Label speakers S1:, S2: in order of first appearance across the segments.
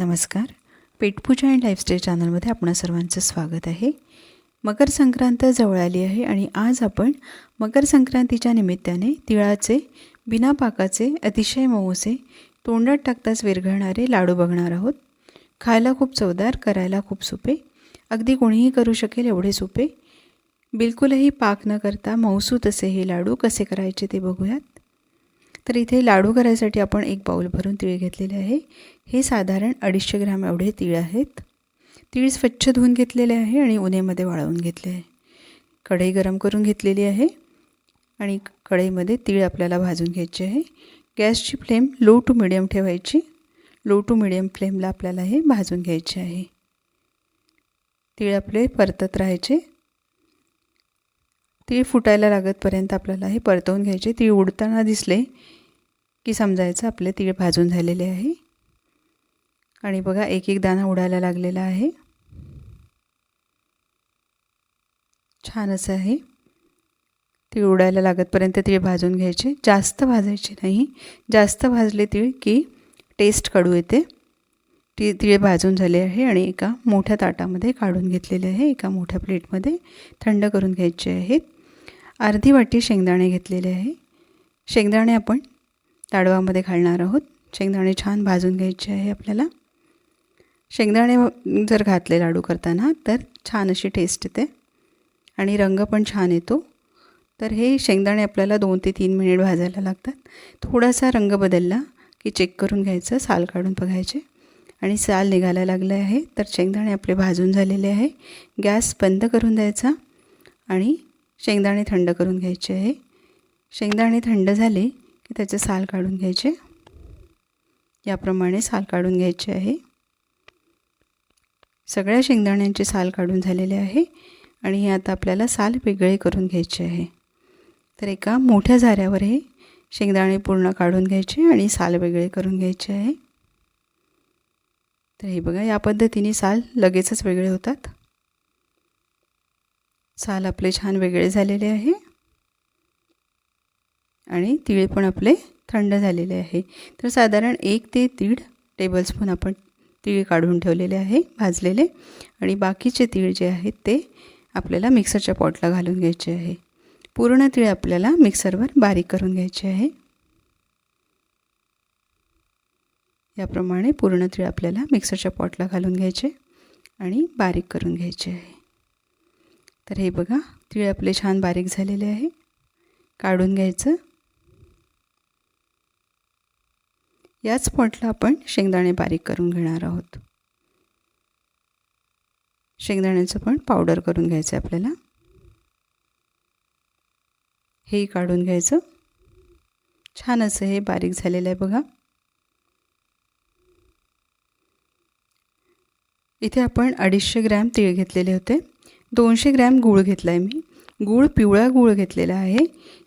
S1: नमस्कार. पेटपूजा and lifestyle चॅनलमध्ये आपणा सर्वांचं स्वागत आहे. मकर संक्रांत जवळ आली आहे आणि आज आपण मकर संक्रांतीच्या निमित्ताने तिळाचे बिना पाकाचे अतिशय मऊसे तोंडात टाकताच विरघळणारे लाडू बघणार आहोत. खायला खूप चवदार करायला खूप सोपे. अगदी कोणीही करू शकेल एवढे सोपे. बिलकुलही पाक न करता मऊसू असे हे लाडू कसे करायचे ते बघूयात. तर इथे लाडू करायसाठी आपण एक बाऊल भरून तीळ घेतलेले आहे. हे साधारण अडीचशे ग्रॅम एवढे तीळ आहेत. तीळ स्वच्छ धुवून घेतलेले आहे आणि उन्हेमध्ये वाळवून घेतले आहे. कढई गरम करून घेतलेली आहे आणि कढईमध्ये तीळ आपल्याला भाजून घ्यायचे आहे. गॅसची फ्लेम लो टू मिडियम ठेवायची. लो टू मिडियम फ्लेमला आपल्याला हे भाजून घ्यायचे आहे. तीळ आपले परतत राहायचे. तीळ फुटायला लागतपर्यंत आपल्याला हे परतवून घ्यायचे. तीळ उडताना दिसले की समजायचं आपले तीळ भाजून झालेले आहे. आणि बघा एक एक दाणा उडायला लागलेला आहे. छान असं आहे. तीळ उडायला लागतपर्यंत तीळ भाजून घ्यायचे. जास्त भाजायचे नाही. जास्त भाजले तीळ की टेस्ट कडू येते. ती तीळ भाजून झाले आहे आणि एका मोठ्या ताटामध्ये काढून घेतलेले आहे. एका मोठ्या प्लेटमध्ये थंड करून घ्यायचे आहेत. अर्धी वाटी शेंगदाणे घेतलेले आहे. शेंगदाणे आपण ताडवामध्ये घालणार आहोत. शेंगदाणे छान भाजून घ्यायचे आहे आपल्याला. शेंगदाणे जर घातले लाडू करताना तर छान अशी टेस्ट येते. आणि रंग पण छान येतो. तर हे शेंगदाणे आपल्याला दोन ते तीन मिनिट भाजायला लागतात. थोडासा रंग बदलला की चेक करून घ्यायचं साल काढून बघायचे. आणि साल निघायला लागले आहे तर शेंगदाणे आपले भाजून झालेले आहे. गॅस बंद करून द्यायचा आणि शेंगदाणे थंड करून घ्यायचे आहे. शेंगदाणे थंड झाले त्याचे साल काढून घ्यायचे. याप्रमाणे साल काढून घ्यायचे आहे. सगळ्या शेंगदाण्यांचे साल काढून झालेले आहे आणि हे आता आपल्याला साल वेगळे करून घ्यायचे आहे. तर एका मोठ्या झाऱ्यावर हे शेंगदाणे पूर्ण काढून घ्यायचे आणि साल वेगळे करून घ्यायचे आहे. तर हे बघा या पद्धतीने साल लगेचच वेगळे होतात. साल आपले छान वेगळे झालेले आहे. आणि तिळे पण आपले थंड झालेले आहे. तर साधारण एक ते दीड टेबलस्पून आपण तिळ काढून ठेवलेले आहे भाजलेले. आणि बाकीचे तीळ जे आहेत ते आपल्याला मिक्सरच्या पॉटला घालून घ्यायचे आहे. पूर्ण तीळ आपल्याला मिक्सरवर बारीक करून घ्यायचे आहे. याप्रमाणे पूर्ण तीळ आपल्याला मिक्सरच्या पॉटला घालून घ्यायचे आणि बारीक करून घ्यायचे आहे. तर हे बघा तीळ आपले छान बारीक झालेले आहे. काढून घ्यायचं. याच पॉटला आपण शेंगदाणे बारीक करून घेणार आहोत. शेंगदाण्याचं पण पावडर करून घ्यायचं आहे आपल्याला. हेही काढून घ्यायचं. छान असं हे बारीक झालेलं आहे बघा. इथे आपण अडीचशे ग्रॅम तीळ घेतलेले होते. दोनशे ग्रॅम गूळ घेतला आहे मी. गूळ पिवळा गूळ घेतलेला आहे.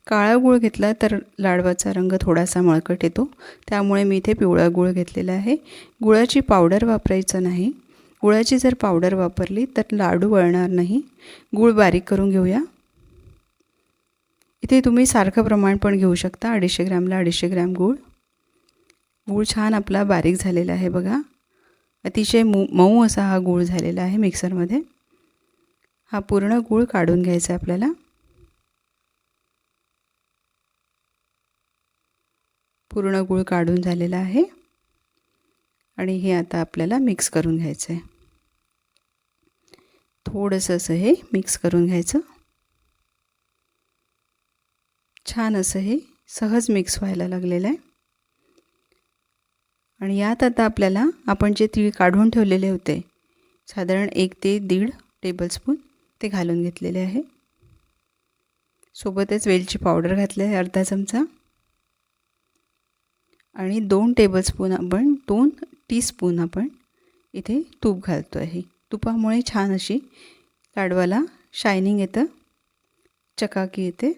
S1: काळा गूळ घेतला तर लाडवाचा रंग थोडासा मळकट येतो. त्यामुळे मी इथे पिवळा गूळ घेतलेला आहे. गुळाची पावडर वापरायचं नाही. गुळाची जर पावडर वापरली तर लाडू वळणार नाही. गूळ बारीक करून घेऊया. इथे तुम्ही सारखं प्रमाण पण घेऊ शकता. अडीचशे ग्रॅमला अडीचशे ग्रॅम गूळ. गूळ छान आपला बारीक झालेला आहे बघा. अतिशय मऊ मऊ असा हा गूळ झालेला आहे मिक्सरमध्ये. हा पूर्ण गूळ काढून घ्यायचा आहे आपल्याला. पूर्ण गूळ काढून झालेला आहे. आणि हे आता आपल्याला मिक्स करून घ्यायचं आहे थोडंसं असं हे मिक्स करून घ्यायचं. छान असं हे सहज मिक्स व्हायला लागलेलं आहे. आणि यात आता आपल्याला आपण जे तीळ काढून ठेवलेले होते साधारण एक ते दीड टेबलस्पून ते घालून घेतलेले आहे. सोबतच वेलची पावडर घातली आहे अर्धा चमचा. आणि दोन टेबलस्पून आपण दोन टीस्पून आपण इथे तूप घालतो आहे. तुपामुळे छान अशी लाडवाला शायनिंग येतं चकाकी येते.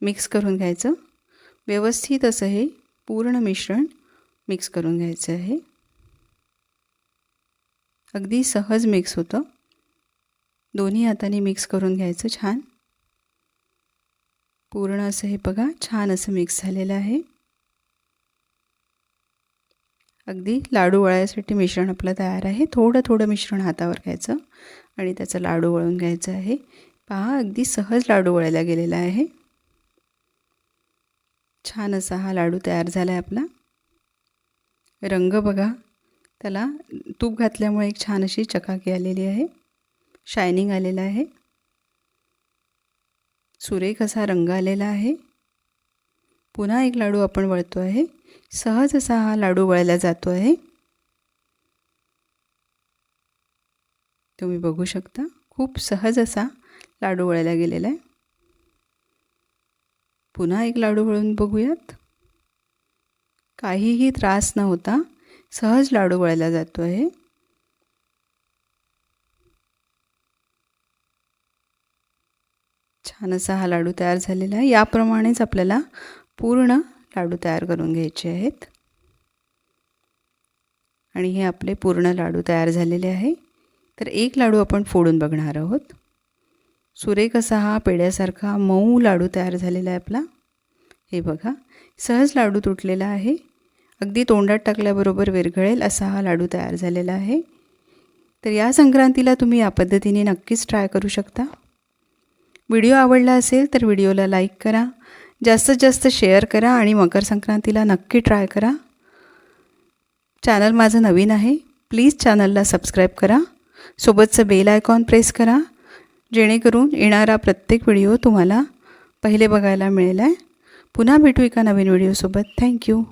S1: मिक्स करून घ्यायचं. व्यवस्थित असं हे पूर्ण मिश्रण मिक्स करून घ्यायचं आहे. अगदी सहज मिक्स होतं. दोन्ही हाताने मिक्स करून घ्यायचं छान. पूर्ण असं हे बघा छान असं मिक्स झालेलं आहे. अगदी लाडू वळायसाठी मिश्रण आपलं तयार आहे. थोडं थोडं मिश्रण हातावर घ्यायचं आणि त्याचं लाडू वळून घ्यायचं आहे. पहा अगदी सहज लाडू वळायला गेलेला आहे. छान असा हा लाडू तयार झाला आहे आपला. रंग बघा त्याला तूप घातल्यामुळे एक छान अशी चकाकी आलेली आहे. शायनिंग आलेलं आहे. सुरेख असा रंग आलेला आहे. पुन्हा एक लाडू आपण वळतो आहे. सहज असा हा लाडू वळला जातो आहे. तुम्ही बघू शकता खूप सहज असा लाडू वळायला गेलेला आहे. पुन्हा एक लाडू वळून बघूयात. काहीही त्रास न होता सहज लाडू वळायला जातो आहे. छान असा हा लाडू तयार झालेला आहे. याप्रमाणेच आपल्याला पूर्ण लाडू तयार करून घ्यायचे आहेत. आणि हे आपले पूर्ण लाडू तयार झालेले आहे. तर एक लाडू आपण फोडून बघणार आहोत. सुरेख असा हा पेड्यासारखा मऊ लाडू तयार झालेला आहे आपला. हे बघा सहज लाडू तुटलेला आहे. अगदी तोंडात टाकल्याबरोबर विरघळेल असा हा लाडू तयार झालेला आहे. तर या संक्रांतीला तुम्ही या पद्धतीने नक्कीच ट्राय करू शकता. व्हिडिओ आवडला असेल तर व्हिडिओला लाईक करा. जास्तीत जास्त शेअर करा आणि मकर संक्रांतीला नक्की ट्राय करा. चॅनल माझं नवीन आहे. प्लीज चॅनलला सबस्क्राईब करा. सोबतचं बेल आयकॉन प्रेस करा. जेणेकरून येणारा प्रत्येक व्हिडिओ तुम्हाला पहिले बघायला मिळेल आहे. पुन्हा भेटू एका नवीन व्हिडिओसोबत. थँक्यू.